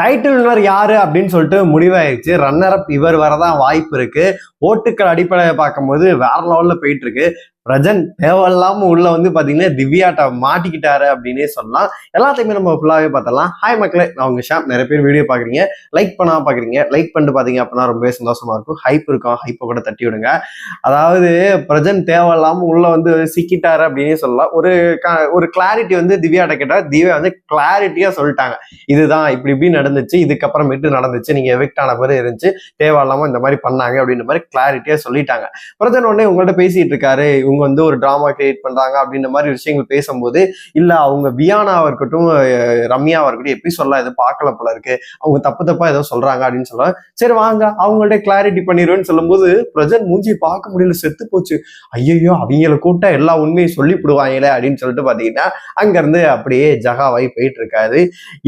Title winner யாரு அப்படின்னு சொல்லிட்டு முடிவாயிருச்சு ரன்னர் அப் இவர் வரதான் வாய்ப்பு இருக்கு. ஓட்டுக்கள் அடிப்படையை பார்க்கும்போது வேற லெவல்ல போயிட்டு இருக்கு. ரஜன் தேவையில்லாம உள்ள வந்து பாத்தீங்கன்னா திவ்யாட்ட மாட்டிக்கிட்டாரு அப்படின்னே சொல்லலாம். எல்லாத்தையுமே நம்ம ஃபுல்லாவே பார்த்தலாம் ஹாய் மக்களே நான் உங்க ஷாம். நிறைய பேர் வீடியோ பாக்குறீங்க லைக் பண்ணாம பாக்குறீங்க லைக் பண்ணிட்டு பாத்தீங்க அப்படின்னா ரொம்பவே சந்தோஷமா இருக்கும். ஹைப் இருக்கும். ஹைப்பை கூட தட்டி விடுங்க. அதாவது பிரஜன் தேவையில்லாம உள்ள வந்து சிக்கிட்டாரு அப்படின்னே சொல்லலாம். ஒரு க- ஒரு கிளாரிட்டி வந்து திவ்யாட்ட கேட்டா திவ்யா வந்து கிளாரிட்டியா சொல்லிட்டாங்க. இதுதான் இப்படி இப்படி நடந்துச்சு. இதுக்கப்புறமேட்டு நடந்துச்சு. நீங்க எவிக்ட் ஆன மாதிரி இருந்துச்சு. தேவையில்லாம இந்த மாதிரி பண்ணாங்க அப்படின்ற மாதிரி கிளாரிட்டியா சொல்லிட்டாங்க. பிரஜன் உடனே உங்கள்ட்ட பேசிட்டு இருக்காரு. இவங்க வந்து ஒரு ட்ராமா கிரியேட் பண்றாங்க அப்படின்ற மாதிரி விஷயங்கள் பேசும்போது இல்ல அவங்க பியானாவா இருக்கட்டும் ரம்யாவா இருக்கட்டும் எப்படி சொல்லலாம் எதுவும் பார்க்கல போல இருக்கு. அவங்க தப்பு தப்பா ஏதோ சொல்றாங்க அப்படின்னு சொல்றாங்க சரி வாங்க அவங்கள்ட்ட கிளாரிட்டி பண்ணிடுவேன்னு சொல்லும்போது பிரஜன் மூஞ்சி பார்க்க முடியல செத்து போச்சு. ஐயோ அவங்கள கூட்டா எல்லா உண்மையும் சொல்லி விடுவாங்களே அப்படின்னு சொல்லிட்டு பாத்தீங்கன்னா அங்க இருந்து அப்படியே ஜகாவாய் போயிட்டு இருக்காது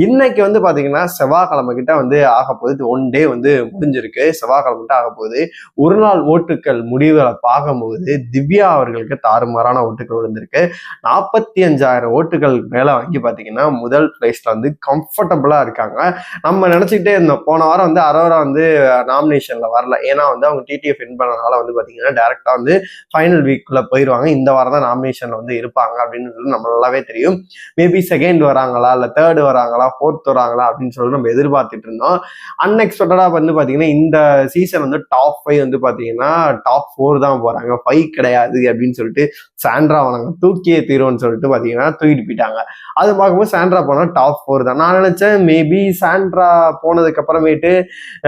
இன்னைக்கு வந்து பாத்தீங்கன்னா செவ்வாய்க்கிழமை கிட்ட வந்து ஆக போகுது. ஒன் டே வந்து முடிஞ்சிருக்கு. செவ்வாய்க்கிழமை கிட்ட ஆக போகுது. ஒரு நாள் ஓட்டுக்கள் முடிவுகளை பார்க்கும்போது திவ்யா அவர்களுக்கு தாறுமாறான ஓட்டுகள் விழுந்திருக்கு. நாற்பத்தி அஞ்சாயிரம் ஓட்டுகள் மேல வாங்கி பார்த்தீங்கன்னா முதல் பிளேஸ்ல வந்து கம்ஃபர்டபுளா இருக்காங்க. நம்ம நினச்சிக்கிட்டே இருந்தோம். போன வாரம் வந்து அரோரா வந்து நாமினேஷன்ல வரல. ஏன்னா வந்து அவங்க டிடிஎஃப் வின் பண்ணனால வந்து பார்த்தீங்கன்னா டேரக்டா வந்து ஃபைனல் வீக்குள்ள போயிடுவாங்க இந்த வாரம் தான் நாமினேஷனில் வந்து இருப்பாங்க அப்படின்னு நம்ம நல்லாவே தெரியும். மேபி செகண்ட் வராங்களா? இல்லை தேர்ட் வராங்களா? ஃபோர்த் வராங்களா? அப்படின்னு சொல்லி நம்ம எதிர்பார்த்துட்டு இருந்தோம். அன்எக்ஸ்பெக்டடாக வந்து பார்த்தீங்கன்னா இந்த சீசன் வந்து டாப் ஃபைவ் வந்து பார்த்தீங்கன்னா டாப் ஃபோர் தான் போகிறாங்க ஃபைவ் கிடையாது அப்படின்னு சொல்லிட்டு சாண்ட்ரா வணங்க தூக்கியே தீரும்னு சொல்லிட்டு பாத்தீங்கன்னா தூக்கிட்டு போயிட்டாங்க. அது பார்க்கும்போது சாண்ட்ரா போனா டாப் ஃபோர் தான். நான் நினைச்சேன் மேபி சாண்ட்ரா போனதுக்கு அப்புறமேட்டு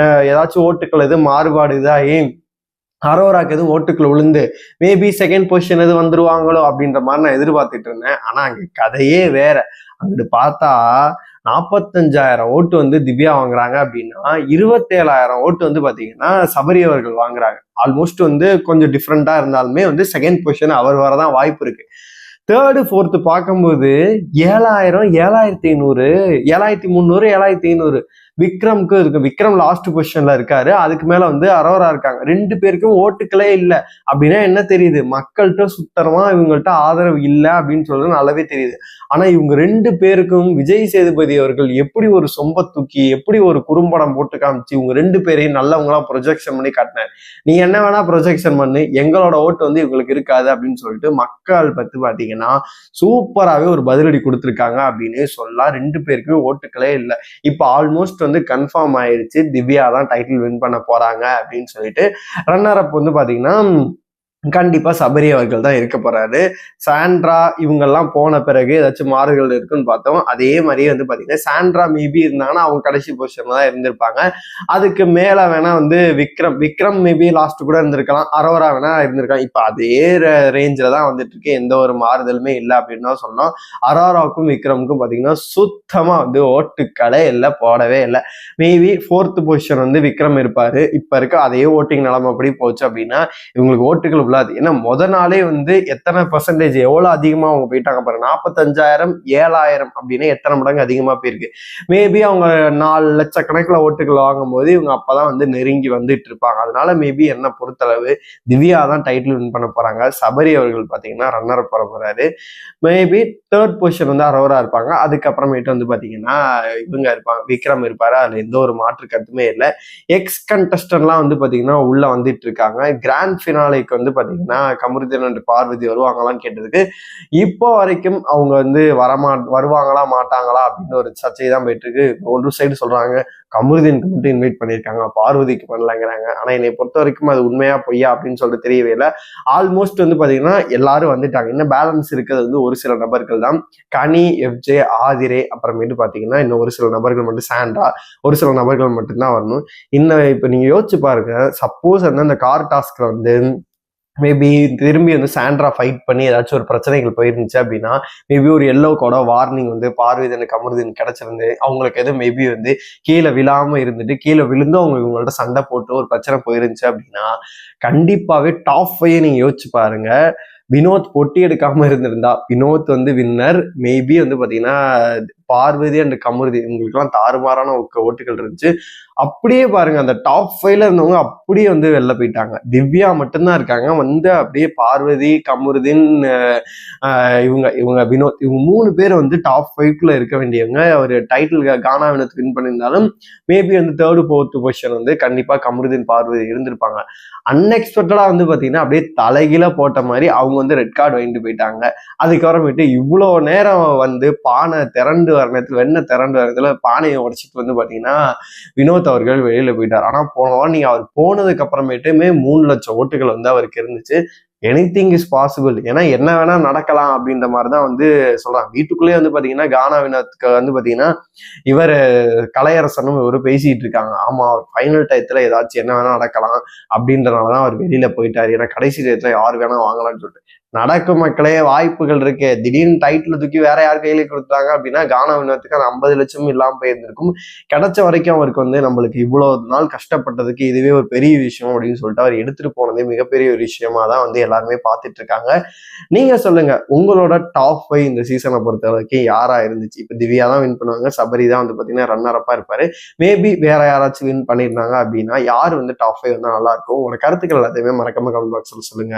அஹ், ஏதாச்சும் ஓட்டுக்கள் எதுவும் மாறுபாடு இதாகி அரோராக்கு எதுவும் ஓட்டுக்குள்ள விழுந்து மேபி செகண்ட் பொசிஷன் எதுவும் வந்துருவாங்களோ அப்படின்ற மாதிரி நான் எதிர்பார்த்துட்டு இருந்தேன். ஆனா அங்க கதையே வேற. அங்கிட்டு பார்த்தா நாற்பத்தஞ்சாயிரம் ஓட்டு வந்து திவ்யா வாங்குறாங்க அப்படின்னா இருபத்தேழாயிரம் ஓட்டு வந்து பார்த்தீங்கன்னா சபரி அவர்கள் வாங்குறாங்க. ஆல்மோஸ்ட் வந்து கொஞ்சம் டிஃப்ரெண்ட்டாக இருந்தாலுமே வந்து செகண்ட் பொசிஷன் அவர் வரதான் வாய்ப்பு இருக்கு. தேர்டு ஃபோர்த்து பார்க்கும்போது ஏழாயிரம் ஏழாயிரத்தி ஐநூறு ஏழாயிரத்தி முந்நூறு ஏழாயிரத்தி ஐநூறு. விக்ரம்க்கு இருக்கு. விக்ரம் லாஸ்ட் பொசிஷன்ல இருக்காரு. அதுக்கு மேல வந்து அரோரா இருக்காங்க. ரெண்டு பேருக்கும் ஓட்டுக்களே இல்லை. அப்படின்னா என்ன தெரியுது? மக்கள்கிட்ட சுத்தரமா இவங்கள்ட்ட ஆதரவு இல்லை அப்படின்னு சொல்றது நல்லாவே தெரியுது. ஆனா இவங்க ரெண்டு பேருக்கும் விஜய் சேதுபதி அவர்கள் எப்படி ஒரு சொம்ப தூக்கி எப்படி ஒரு குறும்படம் போட்டு காமிச்சு இவங்க ரெண்டு பேரையும் நல்லவங்களா ப்ரொஜெக்ஷன் பண்ணி காட்டினார். நீ என்ன வேணா ப்ரொஜெக்ஷன் பண்ணு. எங்களோட ஓட்டு வந்து இவங்களுக்கு இருக்காது அப்படின்னு சொல்லிட்டு மக்கள் பத்தி பாத்தீங்கன்னா சூப்பராகவே ஒரு பதிலடி கொடுத்துருக்காங்க அப்படின்னு சொல்லலாம். ரெண்டு பேருக்குமே ஓட்டுக்களே இல்லை. இப்போ ஆல்மோஸ்ட் வந்து கன்ஃபார்ம் ஆயிடுச்சு திவ்யா தான் டைட்டில் வின் பண்ண போறாங்க அப்படின்னு சொல்லிட்டு ரன்னர் அப் வந்து பாத்தீங்கன்னா கண்டிப்பாக சபரி அவர்கள் தான் இருக்க போகிறாரு சாண்ட்ரா இவங்கெல்லாம் போன பிறகு ஏதாச்சும் மாறுகள் இருக்குன்னு பார்த்தோம். அதே மாதிரியே வந்து பார்த்தீங்கன்னா சாண்ட்ரா மேபி இருந்தாங்கன்னா அவங்க கடைசி பொசிஷனில் தான் இருந்திருப்பாங்க. அதுக்கு மேலே வேணா வந்து விக்ரம் விக்ரம் மேபி லாஸ்ட் கூட இருந்திருக்கலாம். அரோரா வேணா இருந்திருக்கலாம். இப்போ அதே ரேஞ்சில் தான் வந்துட்டு இருக்கு. எந்த ஒரு மாறுதலுமே இல்லை அப்படின்னு தான் சொன்னோம் அரோராவுக்கும் விக்ரமுக்கும் பார்த்தீங்கன்னா சுத்தமாக வந்து ஓட்டுக்களே இல்லை போடவே இல்லை. மேபி ஃபோர்த்து பொசிஷன் வந்து விக்ரம் இருப்பார். இப்போ இருக்க அதே ஓட்டிங் நிலைமை அப்படி போச்சு அப்படின்னா இவங்களுக்கு ஓட்டுகள் கூடாது. ஏன்னா முத நாளே வந்து எத்தனை பர்சன்டேஜ் எவ்வளோ அதிகமாக அவங்க போயிட்டாங்க பாருங்க. நாற்பத்தஞ்சாயிரம் ஏழாயிரம் அப்படின்னு எத்தனை மடங்கு அதிகமாக போயிருக்கு. மேபி அவங்க நாலு லட்சக்கணக்கில் ஓட்டுகள் வாங்கும் போது இவங்க அப்பதான் வந்து நெருங்கி வந்துட்டு இருப்பாங்க. அதனால மேபி என்ன பொறுத்தளவு திவ்யா தான் டைட்டில் வின் பண்ண போறாங்க. சபரி அவர்கள் பார்த்தீங்கன்னா ரன்னர் போற போறாரு. மேபி தேர்ட் பொசிஷன் வந்து அரோரா இருப்பாங்க. அதுக்கப்புறமேட்டு வந்து பார்த்தீங்கன்னா இவங்க இருப்பாங்க. விக்ரம் இருப்பாரு. அதில் எந்த ஒரு மாற்று கருத்துமே இல்லை. எக்ஸ் கண்டஸ்டன்லாம் வந்து பார்த்தீங்கன்னா உள்ள வந்துட்டு இருக்காங்க. கிராண்ட் ஃபினாலைக்கு வந்து பார்த்தீங்கன்னா கமருதீன் பார்வதி வருவாங்களான்னு கேட்டதுக்கு இப்போ வரைக்கும் அவங்க வந்து வரமா வருவாங்களா மாட்டாங்களா அப்படின்னு ஒரு சர்ச்சை தான் போயிட்டு இருக்கு ஒரு சைடு சொல்றாங்க கமருதீனுக்கு மட்டும் இன்வைட் பண்ணியிருக்காங்க பார்வதிக்கு பண்ணலங்கிறாங்க. ஆனால் என்னை பொறுத்த வரைக்கும் அது உண்மையா பொய்யா அப்படின்னு சொல்லிட்டு தெரியவே இல்லை. ஆல்மோஸ்ட் வந்து பார்த்தீங்கன்னா எல்லாரும் வந்துட்டாங்க. இன்னும் பேலன்ஸ் இருக்கிறது வந்து ஒரு சில நபர்கள் தான். கனி எஃப்ஜே ஆதிரே அப்புறமேட்டு பார்த்தீங்கன்னா இன்னும் ஒரு சில நபர்கள் மட்டும் சாண்டா ஒரு சில நபர்கள் மட்டும்தான் வரணும். இன்னும் இப்போ நீங்கள் யோசிச்சு பாருங்க சப்போஸ் வந்து அந்த கார் டாஸ்கில் வந்து மேபி திரும்பி வந்து சாண்ட்ரா ஃபைட் பண்ணி ஏதாச்சும் ஒரு பிரச்சனைகள் போயிருந்துச்சு அப்படின்னா மேபி ஒரு எல்லோ கூட வார்னிங் வந்து பார்வதினுக்கு அமர்தின் கிடைச்சிருந்து அவங்களுக்கு எதுவும் மேபி வந்து கீழே விழாம இருந்துட்டு கீழே விழுந்து அவங்க இவங்கள்ட்ட சண்டை போட்டு ஒரு பிரச்சனை போயிருந்துச்சு அப்படின்னா கண்டிப்பாவே டாப் ஃபைவ் நீங்க யோசிச்சு பாருங்க. வினோத் பொட்டி எடுக்காம இருந்திருந்தா வினோத் வந்து வின்னர் மேபி வந்து பாத்தீங்கன்னா பார்வதி அண்ட் கமருதி. இவங்களுக்குலாம் தாறுமாறான ஓட்டுகள் இருந்துச்சு. அப்படியே பாருங்க அந்த டாப் ஃபைவ்ல இருந்தவங்க அப்படியே வந்து வெளில போயிட்டாங்க. திவ்யா மட்டும்தான் இருக்காங்க. வந்து அப்படியே பார்வதி கமருதின் இவங்க இவங்க வினோத் இவங்க மூணு பேர் வந்து டாப் ஃபைவ்க்குள்ள இருக்க வேண்டியவங்க. ஒரு டைட்டில் கானா வினோத் வின் பண்ணியிருந்தாலும் மேபி வந்து தேர்டு ஃபோர்த்து பொசிஷன் வந்து கண்டிப்பா கமருதின் பார்வதி இருந்திருப்பாங்க. அன்எக்ஸ்பெக்டடா வந்து பாத்தீங்கன்னா அப்படியே தலைகீழ போட்ட மாதிரி அவங்க வந்து ரெட் கார்டு வாங்கிட்டு போயிட்டாங்க. அதுக்கப்புறமேட்டு இவ்வளோ நேரம் வந்து பானை திரண்டு வர நேரத்தில் வெண்ணெய் திரண்டு வர நேரத்தில் பானையை உடைச்சிட்டு வந்து பாத்தீங்கன்னா வினோத் அவர்கள் வெளியில போயிட்டார். ஆனா போனவா நீங்கள் அவர் போனதுக்கு அப்புறமேட்டுமே மூணு லட்சம் ஓட்டுகள் வந்து அவருக்கு இருந்துச்சு. எனிதிங் இஸ் பாசிபிள் ஏன்னா என்ன வேணா நடக்கலாம் அப்படின்ற மாதிரி தான் வந்து சொல்றாங்க. வீட்டுக்குள்ளேயே வந்து பாத்தீங்கன்னா கானா வினோத்துக்கு வந்து பாத்தீங்கன்னா இவர் கலையரசனும் இவரு பேசிட்டு இருக்காங்க. ஆமா அவர் ஃபைனல் டயத்துல ஏதாச்சும் என்ன வேணா நடக்கலாம் அப்படின்றனாலதான் அவர் வெளியில போயிட்டாரு. ஏன்னா கடைசி டயத்துல யார் வேணா வாங்கலாம்னு சொல்லிட்டு. நடக்கும் மக்களே வாய்ப்புகள் இருக்கு. திடீர்னு டைட்டில் தூக்கி வேற யார் கையில கொடுத்தாங்க அப்படின்னா கானா வினத்துக்கு அந்த ஐம்பது லட்சம் இல்லாம போயிருந்திருக்கும். கிடைச்ச வரைக்கும் அவருக்கு வந்து நம்மளுக்கு இவ்வளவு நாள் கஷ்டப்பட்டதுக்கு இதுவே ஒரு பெரிய விஷயம் அப்படின்னு சொல்லிட்டு அவர் எடுத்துட்டு போனதே மிகப்பெரிய ஒரு விஷயமா தான் வந்து எல்லாருமே பார்த்துட்டு இருக்காங்க. நீங்க சொல்லுங்க உங்களோட டாப் ஃபைவ் இந்த சீசனை பொறுத்த வரைக்கும் யாரா இருந்துச்சு? இப்ப திவ்யா தான் வின் பண்ணுவாங்க சபரி தான் வந்து பாத்தீங்கன்னா ரன்னர் அப்பா இருப்பாரு. மேபி வேற யாராச்சும் வின் பண்ணியிருந்தாங்க அப்படின்னா யார் வந்து டாப் ஃபைவ் வந்தா நல்லா இருக்கும்? உங்களோட கருத்துக்கள் எல்லாத்தையுமே மறக்காம கமெண்ட் பாக்ஸ்ல சொல்லுங்க.